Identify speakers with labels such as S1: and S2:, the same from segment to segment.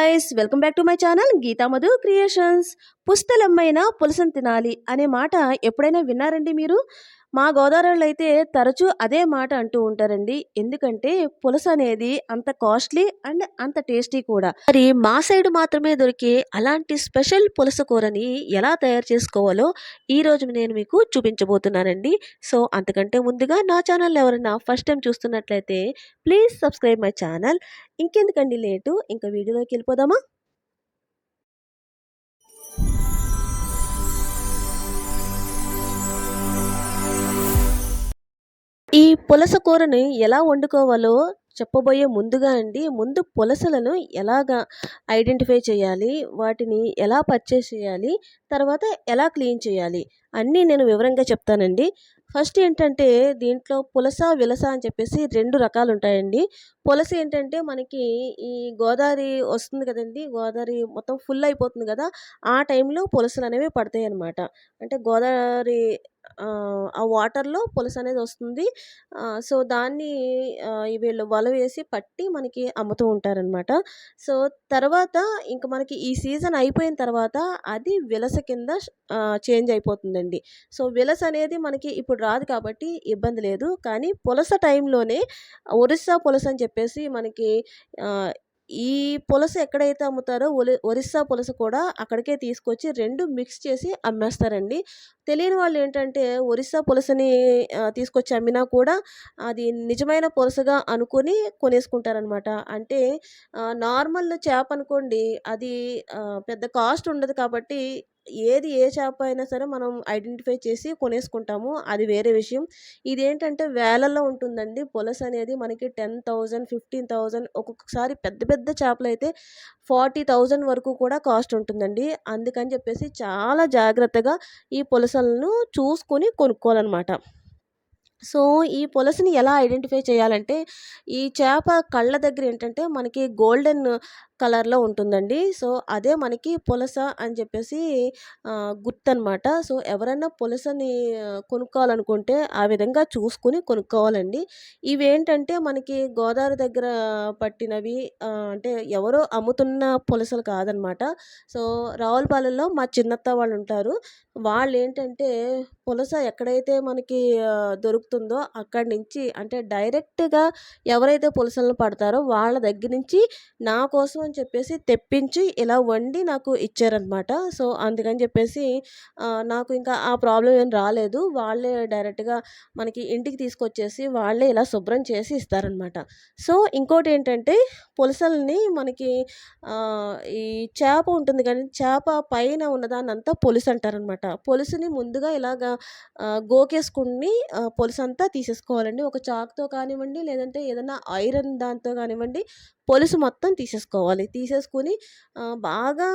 S1: Guys welcome back to my channel Geetha Madhu creations పుస్తలమ్మైన పులసను తినాలి అనే మాట ఎప్పుడైనా విన్నారండి మీరు? మా గోదావరిలో అయితే తరచూ అదే మాట అంటూ ఉంటారండి. ఎందుకంటే పులస అనేది అంత కాస్ట్లీ అండ్ అంత టేస్టీ కూడా. మరి మా సైడ్ మాత్రమే దొరికే అలాంటి స్పెషల్ పులస కూరని ఎలా తయారు చేసుకోవాలో ఈ రోజు నేను మీకు చూపించబోతున్నానండి. సో అంతకంటే ముందుగా నా ఛానల్ ఎవరైనా ఫస్ట్ టైం చూస్తున్నట్లయితే ప్లీజ్ సబ్స్క్రైబ్ మై ఛానల్. ఇంకెందుకండి లేటు? ఇంకా వీడియోలోకి వెళ్ళిపోదామా? ఈ పులస కూరని ఎలా వండుకోవాలో చెప్పబోయే ముందుగా అండి ముందు పులసలను ఎలాగా ఐడెంటిఫై చేయాలి వాటిని ఎలా పర్చేస్ చేయాలి తర్వాత ఎలా క్లీన్ చేయాలి అన్నీ నేను వివరంగా చెప్తానండి. ఫస్ట్ ఏంటంటే దీంట్లో పులస విలస అని చెప్పేసి రెండు రకాలు ఉంటాయండి. పులస ఏంటంటే మనకి ఈ గోదావరి వస్తుంది కదండి గోదావరి మొత్తం ఫుల్ అయిపోతుంది కదా ఆ టైంలో పులసలు అనేవి పడతాయి అన్నమాట. అంటే గోదావరి ఆ వాటర్లో పులస అనేది వస్తుంది. సో దాన్ని వీళ్ళు వల వేసి పట్టి మనకి అమ్ముతూ ఉంటారనమాట సో తర్వాత ఇంకా మనకి ఈ సీజన్ అయిపోయిన తర్వాత అది విలస కింద చేంజ్ అయిపోతుందండి. సో విలస అనేది మనకి ఇప్పుడు రాదు కాబట్టి ఇబ్బంది లేదు. కానీ పులస టైంలోనే ఒరిస్సా పులస అని చెప్పేసి మనకి ఈ పులస ఎక్కడైతే అమ్ముతారో ఒలి ఒరిస్సా పులస కూడా అక్కడికే తీసుకొచ్చి రెండు మిక్స్ చేసి అమ్మేస్తారండి. తెలియని వాళ్ళు ఏంటంటే ఒరిస్సా పులసని తీసుకొచ్చి అమ్మినా కూడా అది నిజమైన పులసగా అనుకుని కొనేసుకుంటారనమాట అంటే నార్మల్ చేప అనుకోండి అది పెద్ద కాస్ట్ ఉండదు కాబట్టి ఏది ఏ చేప అయినా సరే మనం ఐడెంటిఫై చేసి కొనేసుకుంటాము. అది వేరే విషయం. ఇదేంటంటే వేలల్లో ఉంటుందండి. పులస అనేది మనకి టెన్ థౌజండ్ ఫిఫ్టీన్ థౌజండ్ ఒక్కొక్కసారి పెద్ద పెద్ద చేపలు అయితే ఫార్టీ థౌజండ్ వరకు కూడా కాస్ట్ ఉంటుందండి. అందుకని చెప్పేసి చాలా జాగ్రత్తగా ఈ పులసలను చూసుకొని కొనుక్కోవాలన్నమాట. సో ఈ పులసని ఎలా ఐడెంటిఫై చేయాలంటే ఈ చేప కళ్ళ దగ్గర ఏంటంటే మనకి గోల్డెన్ కలర్లో ఉంటుందండి. సో అదే మనకి పులస అని చెప్పేసి గుర్తనమాట. సో ఎవరైనా పులసని కొనుక్కోవాలనుకుంటే ఆ విధంగా చూసుకుని కొనుక్కోవాలండి. ఇవి ఏంటంటే మనకి గోదావరి దగ్గర పట్టినవి అంటే ఎవరో అమ్ముతున్న పులసలు కాదనమాట. సో రావులపాలెంలో మా చిన్నత్త వాళ్ళు ఉంటారు వాళ్ళు ఏంటంటే పులస ఎక్కడైతే మనకి దొరుకుతుందో అక్కడి నుంచి అంటే డైరెక్ట్గా ఎవరైతే పులసలను పడతారో వాళ్ళ దగ్గర నుంచి నా కోసం అని చెప్పేసి తెప్పించి ఇలా వండి నాకు ఇచ్చారనమాట సో అందుకని చెప్పేసి నాకు ఇంకా ఆ ప్రాబ్లం ఏం రాలేదు. వాళ్ళే డైరెక్ట్గా మనకి ఇంటికి తీసుకొచ్చేసి వాళ్ళే ఇలా శుభ్రం చేసి ఇస్తారనమాట సో ఇంకోటి ఏంటంటే పులసల్ని మనకి ఈ చేప ఉంటుంది కానీ చేప పైన ఉన్నదాన్నంతా పొలుసు అంటారనమాట పొలుసుని ముందుగా ఇలాగా గోకేసుకుని పొలుసు అంతా తీసేసుకోవాలండి. ఒక చాక్తో కానివ్వండి లేదంటే ఏదైనా ఐరన్ దాంతో కానివ్వండి పొలుసు మొత్తం తీసేసుకోవాలి. తీసేసుకుని బాగా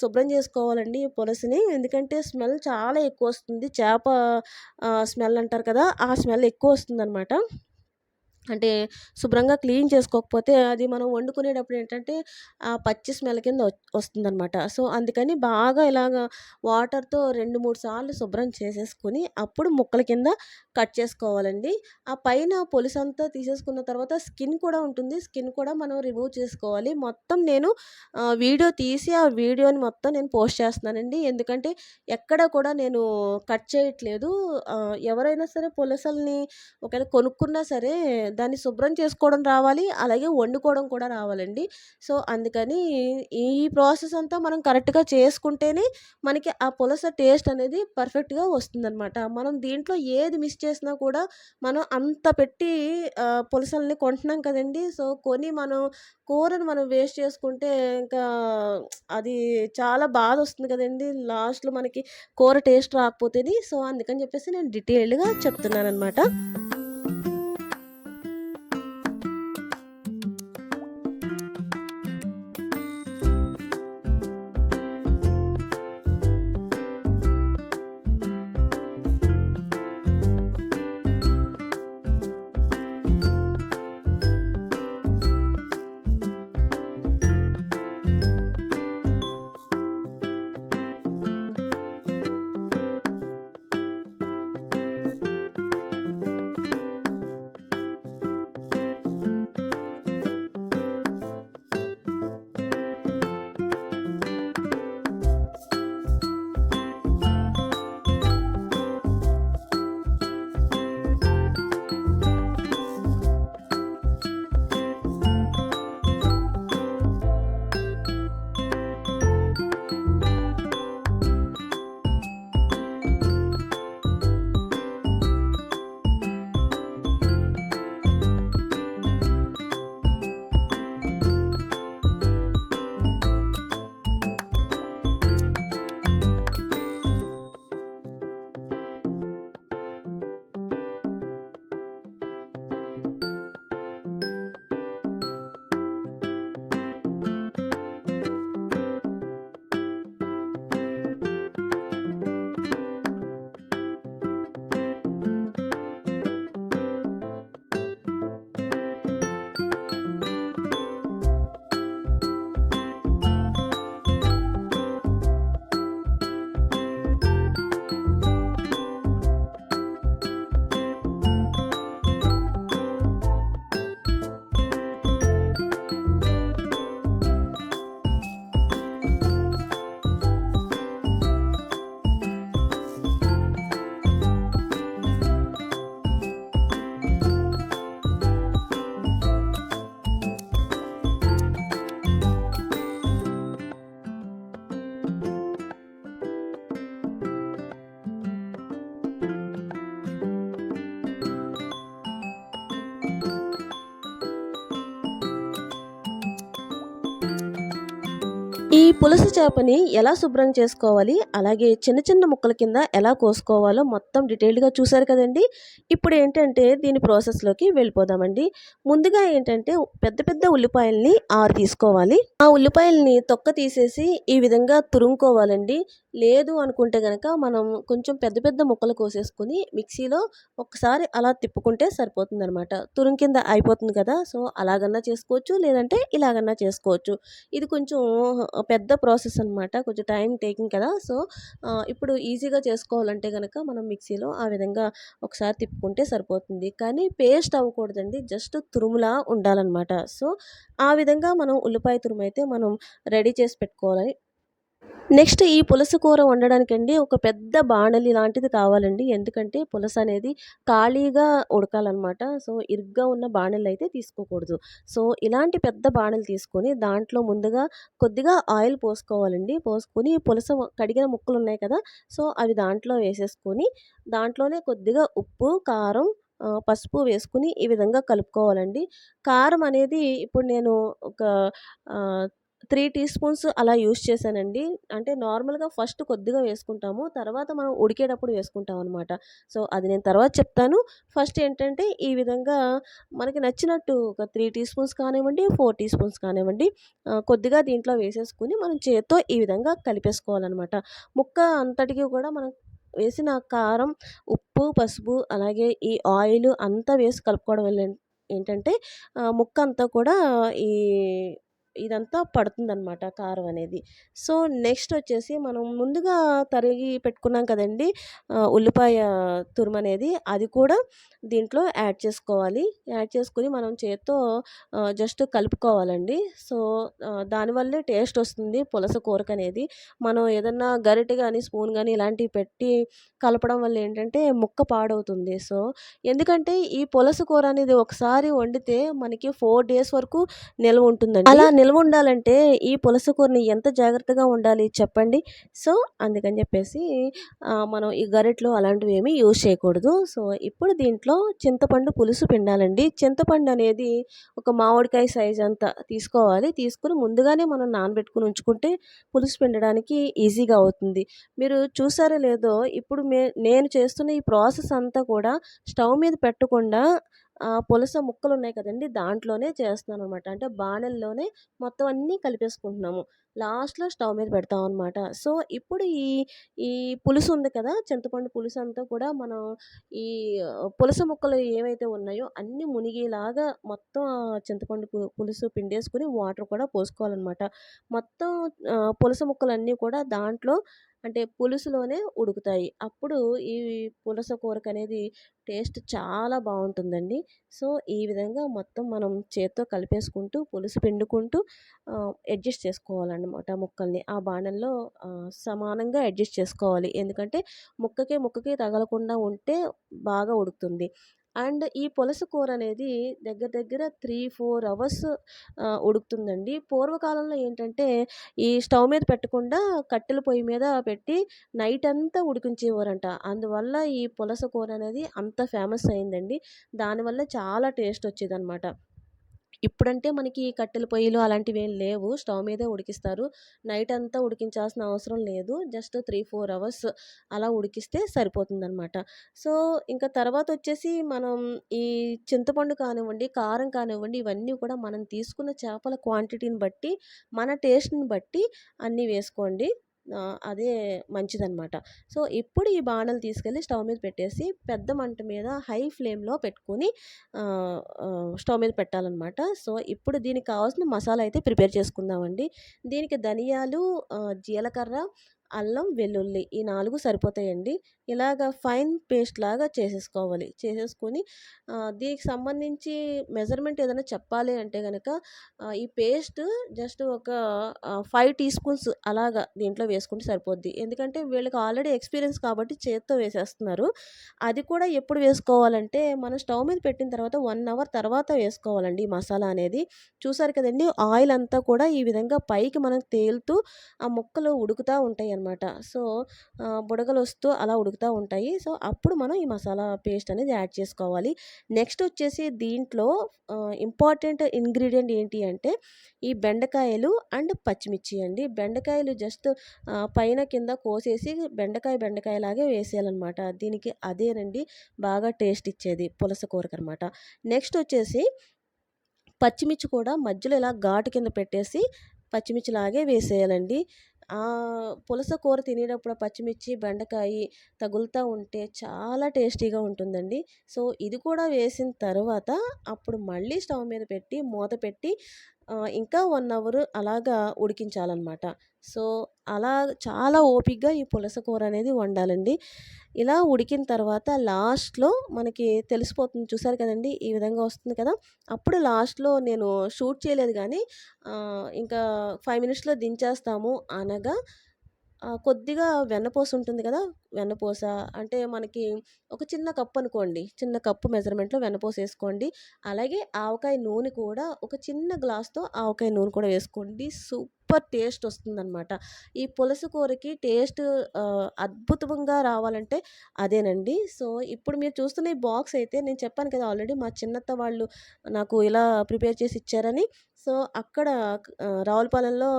S1: శుభ్రం చేసుకోవాలండి ఈ పులుసుని. ఎందుకంటే స్మెల్ చాలా ఎక్కువ వస్తుంది. చేప స్మెల్ అంటారు కదా ఆ స్మెల్ ఎక్కువ వస్తుంది అనమాట అంటే శుభ్రంగా క్లీన్ చేసుకోకపోతే అది మనం వండుకునేటప్పుడు ఏంటంటే ఆ పచ్చి స్మెల్ కింద వస్తుందన్నమాట. సో అందుకని బాగా ఇలాగ వాటర్తో రెండు మూడు సార్లు శుభ్రం చేసేసుకుని అప్పుడు ముక్కల కింద కట్ చేసుకోవాలండి. ఆ పైన పొలుసు అంతా తీసేసుకున్న తర్వాత స్కిన్ కూడా ఉంటుంది. స్కిన్ కూడా మనం రిమూవ్ చేసుకోవాలి. మొత్తం నేను వీడియో తీసి ఆ వీడియోని మొత్తం నేను పోస్ట్ చేస్తున్నానండి. ఎందుకంటే ఎక్కడ కూడా నేను కట్ చేయట్లేదు. ఎవరైనా సరే పులసల్ని ఒకవేళ కొనుక్కున్నా సరే దాన్ని శుభ్రం చేసుకోవడం రావాలి. అలాగే వండుకోవడం కూడా రావాలండి. సో అందుకని ఈ ప్రాసెస్ అంతా మనం కరెక్ట్గా చేసుకుంటేనే మనకి ఆ పులస టేస్ట్ అనేది పర్ఫెక్ట్గా వస్తుందన్నమాట. మనం దీంట్లో ఏది మిస్ చేసినా కూడా మనం అంత పెట్టి పులసల్ని కొంటున్నాం కదండి. సో కొని మనం కూరను మనం వేస్ట్ చేసుకుంటే ఇంకా అది చాలా బాధ వస్తుంది కదండి. లాస్ట్లో మనకి కూర టేస్ట్ రాకపోతేది సో అందుకని చెప్పేసి నేను డీటెయిల్డ్గా చెప్తున్నాను అనమాట ఈ పులస చేపని ఎలా శుభ్రం చేసుకోవాలి? అలాగే చిన్న చిన్న ముక్కల కింద ఎలా కోసుకోవాలో మొత్తం డీటెయిల్డ్గా చూసారు కదండి. ఇప్పుడు ఏంటంటే దీని ప్రాసెస్లోకి వెళ్ళిపోదామండి. ముందుగా ఏంటంటే పెద్ద పెద్ద ఉల్లిపాయల్ని ఆరు తీసుకోవాలి. ఆ ఉల్లిపాయల్ని తొక్క తీసేసి ఈ విధంగా తురుముకోవాలండి. లేదు అనుకుంటే కనుక మనం కొంచెం పెద్ద పెద్ద ముక్కలు కోసేసుకుని మిక్సీలో ఒకసారి అలా తిప్పుకుంటే సరిపోతుంది అనమాట తురుం కింద అయిపోతుంది కదా సో అలాగన్నా చేసుకోవచ్చు లేదంటే ఇలాగన్నా చేసుకోవచ్చు. ఇది కొంచెం పెద్ద ప్రాసెస్ అనమాట కొంచెం టైం టేకింగ్ కదా. సో ఇప్పుడు ఈజీగా చేసుకోవాలంటే కనుక మనం మిక్సీలో ఆ విధంగా ఒకసారి తిప్పుకుంటే సరిపోతుంది. కానీ పేస్ట్ అవ్వకూడదండి జస్ట్ తురుములా ఉండాలన్నమాట. సో ఆ విధంగా మనం ఉల్లిపాయ తురుము అయితే మనం రెడీ చేసి పెట్టుకోవాలి. నెక్స్ట్ ఈ పులస కూర వండడానికండి ఒక పెద్ద బాణలి లాంటిది కావాలండి. ఎందుకంటే పులస అనేది ఖాళీగా ఉడకాలన్నమాట. సో ఇరుగ్గా ఉన్న బాణలు అయితే తీసుకోకూడదు. సో ఇలాంటి పెద్ద బాణలు తీసుకొని దాంట్లో ముందుగా కొద్దిగా ఆయిల్ పోసుకోవాలండి. పోసుకొని పులస కడిగిన ముక్కలు ఉన్నాయి కదా సో అవి దాంట్లో వేసేసుకొని దాంట్లోనే కొద్దిగా ఉప్పు కారం పసుపు వేసుకుని ఈ విధంగా కలుపుకోవాలండి. కారం అనేది ఇప్పుడు నేను ఒక త్రీ టీ స్పూన్స్ అలా యూస్ చేశానండి. అంటే నార్మల్గా ఫస్ట్ కొద్దిగా వేసుకుంటాము. తర్వాత మనం ఉడికేటప్పుడు వేసుకుంటాం అనమాట సో అది నేను తర్వాత చెప్తాను. ఫస్ట్ ఏంటంటే ఈ విధంగా మనకి నచ్చినట్టు ఒక త్రీ టీ స్పూన్స్ కానివ్వండి ఫోర్ టీ స్పూన్స్ కానివ్వండి కొద్దిగా దీంట్లో వేసేసుకుని మనం చేత్తో ఈ విధంగా కలిపేసుకోవాలన్నమాట. ముక్క అంతటికి కూడా మనం వేసిన కారం ఉప్పు పసుపు అలాగే ఈ ఆయిల్ అంతా వేసి కలుపుకోవడం వల్ల ఏంటంటే ముక్క అంతా కూడా ఈ ఇదంతా పడుతుందనమాట కారం అనేది. సో నెక్స్ట్ వచ్చేసి మనం ముందుగా తరిగి పెట్టుకున్నాం కదండి ఉల్లిపాయ తురుము అనేది అది కూడా దీంట్లో యాడ్ చేసుకోవాలి. యాడ్ చేసుకుని మనం చేత్తో జస్ట్ కలుపుకోవాలండి. సో దానివల్లే టేస్ట్ వస్తుంది పులస కూరకు అనేది. మనం ఏదన్నా గరిటె కానీ స్పూన్ కానీ ఇలాంటివి పెట్టి కలపడం వల్ల ఏంటంటే ముక్క పాడవుతుంది. సో ఎందుకంటే ఈ పులస కూర అనేది ఒకసారి వండితే మనకి ఫోర్ డేస్ వరకు నిల్వ ఉంటుందండి. అలా నిల్వ ఉండాలంటే ఈ పులస కూరని ఎంత జాగ్రత్తగా ఉండాలి చెప్పండి. సో అందుకని చెప్పేసి మనం ఈ గరిటలు అలాంటివి ఏమీ యూజ్ చేయకూడదు. సో ఇప్పుడు దీంట్లో చింతపండు పులుసు పిండాలండి. చింతపండు అనేది ఒక మామిడికాయ సైజ్ అంతా తీసుకోవాలి. తీసుకుని ముందుగానే మనం నానబెట్టుకుని ఉంచుకుంటే పులుసు పిండడానికి ఈజీగా అవుతుంది. మీరు చూసారో లేదో ఇప్పుడు మే నేను చేస్తున్న ఈ ప్రాసెస్ అంతా కూడా స్టవ్ మీద పెట్టకుండా పులస ముక్కలు ఉన్నాయి కదండి దాంట్లోనే చేస్తున్నాను అనమాట అంటే బాణల్లోనే మొత్తం అన్నీ కలిపేసుకుంటున్నాము. లాస్ట్లో స్టవ్ మీద పెడతాం అనమాట సో ఇప్పుడు ఈ ఈ పులుసు ఉంది కదా చింతపండు పులుసు అంతా కూడా మనం ఈ పులస ముక్కలు ఏవైతే ఉన్నాయో అన్నీ మునిగేలాగా మొత్తం చింతపండు పులుసు పిండేసుకుని వాటర్ కూడా పోసుకోవాలన్నమాట మొత్తం పులస ముక్కలన్నీ కూడా దాంట్లో అంటే పులుసులోనే ఉడుకుతాయి. అప్పుడు ఈ పులస కూరకు అనేది టేస్ట్ చాలా బాగుంటుందండి సో ఈ విధంగా మొత్తం మనం చేత్తో కలిపేసుకుంటూ పులుసు పిండుకుంటూ అడ్జస్ట్ చేసుకోవాలన్నమాట ముక్కల్ని. ఆ బాణంలో సమానంగా అడ్జస్ట్ చేసుకోవాలి. ఎందుకంటే ముక్కకి ముక్కకి తగలకుండా ఉంటే బాగా ఉడుకుతుంది. అండ్ ఈ పులస కూర అనేది దగ్గర దగ్గర త్రీ ఫోర్ అవర్స్ ఉడుకుతుందండి. పూర్వకాలంలో ఏంటంటే ఈ స్టవ్ మీద పెట్టకుండా కట్టెల పొయ్యి మీద పెట్టి నైట్ అంతా ఉడికించేవారంట. అందువల్ల ఈ పులస కూర అనేది అంత ఫేమస్ అయిందండి. దానివల్ల చాలా టేస్ట్ వచ్చేదన్నమాట. ఇప్పుడంటే మనకి కట్టెల పొయ్యిలు అలాంటివి ఏం లేవు. స్టవ్ మీదే ఉడికిస్తారు. నైట్ అంతా ఉడికించాల్సిన అవసరం లేదు. జస్ట్ త్రీ ఫోర్ అవర్స్ అలా ఉడికిస్తే సరిపోతుందనమాట సో ఇంకా తర్వాత వచ్చేసి మనం ఈ చింతపండు కానివ్వండి కారం కానివ్వండి ఇవన్నీ కూడా మనం తీసుకున్న చేపల క్వాంటిటీని బట్టి మన టేస్ట్ని బట్టి అన్నీ వేసుకోండి. అదే మంచిదనమాట సో ఇప్పుడు ఈ బాణలు తీసుకెళ్ళి స్టవ్ మీద పెట్టేసి పెద్ద మంట మీద హై ఫ్లేమ్లో పెట్టుకొని స్టవ్ మీద పెట్టాలన్నమాట. సో ఇప్పుడు దీనికి కావాల్సిన మసాలా అయితే ప్రిపేర్ చేసుకుందామండి. దీనికి ధనియాలు జీలకర్ర అల్లం వెల్లుల్లి ఈ నాలుగు సరిపోతాయండి. ఇలాగ ఫైన్ పేస్ట్ లాగా చేసేసుకోవాలి. చేసేసుకొని దీనికి సంబంధించి మెజర్మెంట్ ఏదైనా చెప్పాలి అంటే కనుక ఈ పేస్ట్ జస్ట్ ఒక ఫైవ్ టీ స్పూన్స్ అలాగా దీంట్లో వేసుకుంటే సరిపోద్ది. ఎందుకంటే వీళ్ళకి ఆల్రెడీ ఎక్స్పీరియన్స్ కాబట్టి చేత్తో వేసేస్తున్నారు. అది కూడా ఎప్పుడు వేసుకోవాలంటే మనం స్టవ్ మీద పెట్టిన తర్వాత వన్ అవర్ తర్వాత వేసుకోవాలండి ఈ మసాలా అనేది. చూసారు కదండి ఆయిల్ అంతా కూడా ఈ విధంగా పైకి మనం తేలుతూ ఆ ముక్కలు ఉడుకుతూ ఉంటాయి అనమాట. సో బుడగలు వస్తూ అలా ఉడుకుతూ ఉంటాయి. సో అప్పుడు మనం ఈ మసాలా పేస్ట్ అనేది యాడ్ చేసుకోవాలి. నెక్స్ట్ వచ్చేసి దీంట్లో ఇంపార్టెంట్ ఇంగ్రీడియంట్ ఏంటి అంటే ఈ బెండకాయలు అండ్ పచ్చిమిర్చి అండి. బెండకాయలు జస్ట్ పైన కింద కోసేసి బెండకాయ బెండకాయలాగే వేసేయాలన్నమాట. దీనికి అదేనండి బాగా టేస్ట్ ఇచ్చేది పులస కూరకనమాట. నెక్స్ట్ వచ్చేసి పచ్చిమిర్చి కూడా మధ్యలో ఇలా ఘాటు కింద పెట్టేసి పచ్చిమిర్చి లాగే వేసేయాలండి. పులస కూర తినేటప్పుడు పచ్చిమిర్చి బెండకాయ తగులుతూ ఉంటే చాలా టేస్టీగా ఉంటుందండి. సో ఇది కూడా వేసిన తర్వాత అప్పుడు మళ్ళీ స్టవ్ మీద పెట్టి మూత పెట్టి ఇంకా వన్ అవర్ అలాగా ఉడికించాలన్నమాట. సో అలా చాలా ఓపిక్గా ఈ పులస కూర అనేది వండాలండి. ఇలా ఉడికిన తర్వాత లాస్ట్లో మనకి తెలిసిపోతుంది చూసారు కదండి ఈ విధంగా వస్తుంది కదా. అప్పుడు లాస్ట్లో నేను షూట్ చేయలేదు కానీ ఇంకా ఫైవ్ మినిట్స్లో దించేస్తాము అనగా కొద్దిగా వెన్నపూస ఉంటుంది కదా వెన్నపూస. అంటే మనకి ఒక చిన్న కప్పు అనుకోండి చిన్న కప్పు మెజర్మెంట్లో వెన్నపూస వేసుకోండి. అలాగే ఆవకాయ నూనె కూడా ఒక చిన్న గ్లాస్తో ఆవకాయ నూనె కూడా వేసుకోండి. సూప్ సూపర్ టేస్ట్ వస్తుందన్నమాట. ఈ పులస కూరకి టేస్ట్ అద్భుతంగా రావాలంటే అదేనండి. సో ఇప్పుడు మీరు చూస్తున్న ఈ బాక్స్ అయితే నేను చెప్పాను కదా ఆల్రెడీ మా చిన్నత్త వాళ్ళు నాకు ఇలా ప్రిపేర్ చేసి ఇచ్చారని. సో అక్కడ రావులపాలెంలో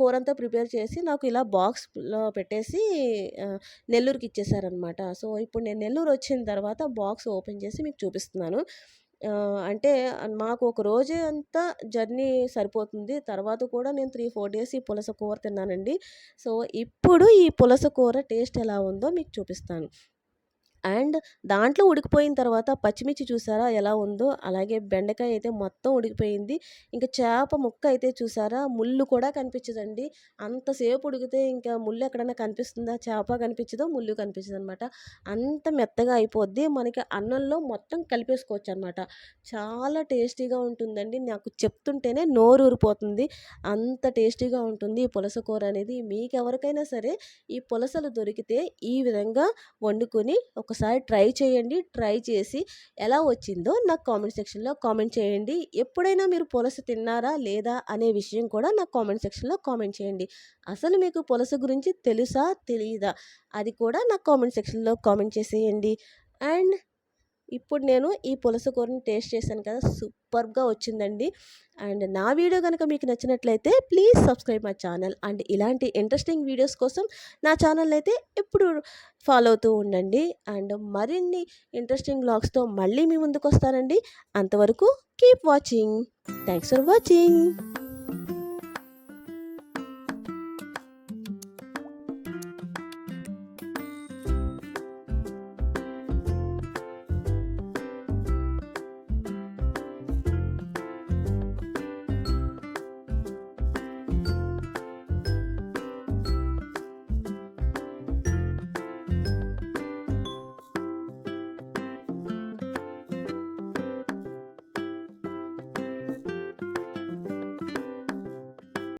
S1: కూరంతా ప్రిపేర్ చేసి నాకు ఇలా బాక్స్లో పెట్టేసి నెల్లూరుకి ఇచ్చేసారనమాట సో ఇప్పుడు నేను నెల్లూరు వచ్చిన తర్వాత బాక్స్ ఓపెన్ చేసి మీకు చూపిస్తున్నాను. అంటే మాకు ఒక రోజే అంతా జర్నీ సరిపోతుంది. తర్వాత కూడా నేను త్రీ ఫోర్ డేస్ ఈ పులస కూర తిన్నానండి. సో ఇప్పుడు ఈ పులస కూర టేస్ట్ ఎలా ఉందో మీకు చూపిస్తాను. అండ్ దాంట్లో ఉడికిపోయిన తర్వాత పచ్చిమిర్చి చూసారా ఎలా ఉందో? అలాగే బెండకాయ అయితే మొత్తం ఉడికిపోయింది. ఇంకా చేప ముక్క అయితే చూసారా? ముళ్ళు కూడా కనిపించదండి. అంతసేపు ఉడికితే ఇంకా ముళ్ళు ఎక్కడైనా కనిపిస్తుందా? చేప కనిపించదో? ముళ్ళు కనిపించదు అనమాట అంత మెత్తగా అయిపోద్ది. మనకి అన్నంలో మొత్తం కలిపేసుకోవచ్చు అనమాట చాలా టేస్టీగా ఉంటుందండి. నాకు చెప్తుంటేనే నోరు ఊరిపోతుంది. అంత టేస్టీగా ఉంటుంది ఈ పులస కూర అనేది. మీకు ఎవరికైనా సరే ఈ పులసలు దొరికితే ఈ విధంగా వండుకొని ఒక ఒకసారి ట్రై చేయండి. ట్రై చేసి ఎలా వచ్చిందో నాకు కామెంట్ సెక్షన్లో కామెంట్ చేయండి. ఎప్పుడైనా మీరు పులస తిన్నారా లేదా అనే విషయం కూడా నాకు కామెంట్ సెక్షన్లో కామెంట్ చేయండి. అసలు మీకు పులస గురించి తెలుసా? తెలియదా అది కూడా నాకు కామెంట్ సెక్షన్లో కామెంట్ చేసేయండి. అండ్ ఇప్పుడు నేను ఈ పులస కూరని టేస్ట్ చేశాను కదా సూపర్గా వచ్చిందండి. అండ్ నా వీడియో కనుక మీకు నచ్చినట్లయితే please subscribe my channel. And ఇలాంటి ఇంట్రెస్టింగ్ వీడియోస్ కోసం నా ఛానల్ అయితే ఎప్పుడు ఫాలో అవుతూ ఉండండి. అండ్ మరిన్ని ఇంట్రెస్టింగ్ బ్లాగ్స్తో మళ్ళీ మీ ముందుకు వస్తానండి. అంతవరకు keep watching. Thanks for watching.